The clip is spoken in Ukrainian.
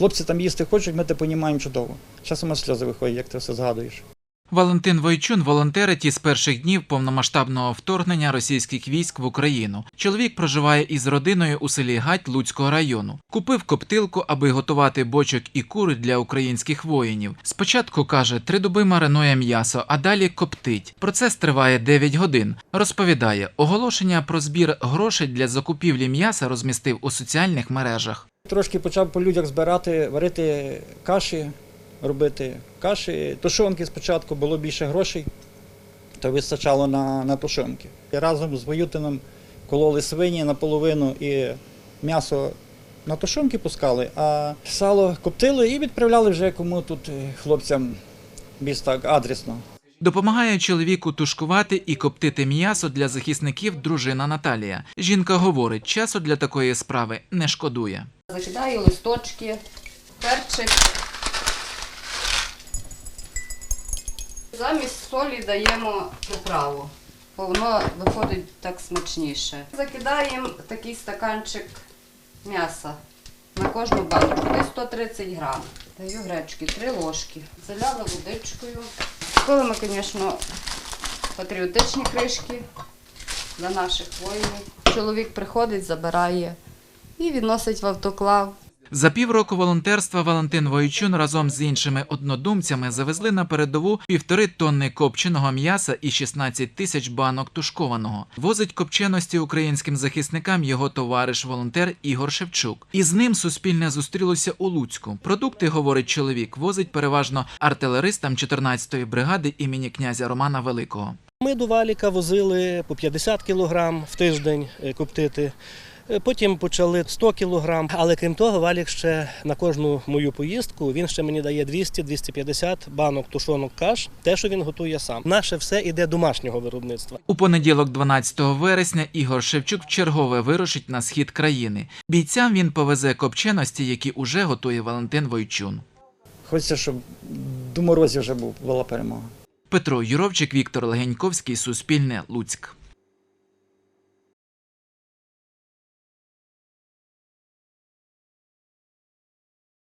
Хлопці там їсти хочуть, ми те понімаємо чудово. Часом аж сльози виходять, як ти все згадуєш. Валентин Войчун волонтерить із перших днів повномасштабного вторгнення російських військ в Україну. Чоловік проживає із родиною у селі Гать Луцького району. Купив коптилку, аби готувати бочок і кури для українських воїнів. Спочатку каже, три доби маринує м'ясо, а далі коптить. Процес триває 9 годин. Розповідає, оголошення про збір грошей для закупівлі м'яса розмістив у соціальних мережах. Трошки почав по людях збирати, варити каші, робити каші. Тушонки спочатку було більше грошей, то вистачало на, на тушонки. І разом з Воютином кололи свині наполовину і м'ясо на тушонки пускали, а сало коптили і відправляли вже кому тут е, хлопцям більш так адресно. Допомагає чоловіку тушкувати і коптити м'ясо для захисників дружина Наталія. Жінка говорить, часу для такої справи не шкодує. Закидаю листочки, перчик. Замість солі даємо приправу, бо воно виходить так смачніше. Закидаємо такий стаканчик м'яса на кожну банку, десь 130 грам. Даю гречки, 3 ложки. Заляла водичкою. Коли ми, звісно, патріотичні кришки для наших воїнів. Чоловік приходить, забирає і відносить в автоклав. За півроку волонтерства Валентин Войчун разом з іншими однодумцями завезли на передову півтори тонни копченого м'яса і 16 тисяч банок тушкованого. Возить копченості українським захисникам його товариш-волонтер Ігор Шевчук. І з ним суспільне зустрілося у Луцьку. Продукти, говорить чоловік, возить переважно артилеристам 14-ї бригади імені князя Романа Великого. Ми до валіка возили по 50 кілограм в тиждень е, коптити. Е, Потім почали 100 кілограм, але крім того, валік ще на кожну мою поїздку він ще мені дає 200-250 банок тушонок каш, те, що він готує сам. Наше все іде домашнього виробництва. У понеділок, 12 вересня, Ігор Шевчук вчергове вирушить на схід країни. Бійцям він повезе копченості, які уже готує Валентин Войчун. Хочеться, щоб до морозів вже був, була перемога. Петро Юровчик, Віктор Легеньковський, Суспільне, Луцьк.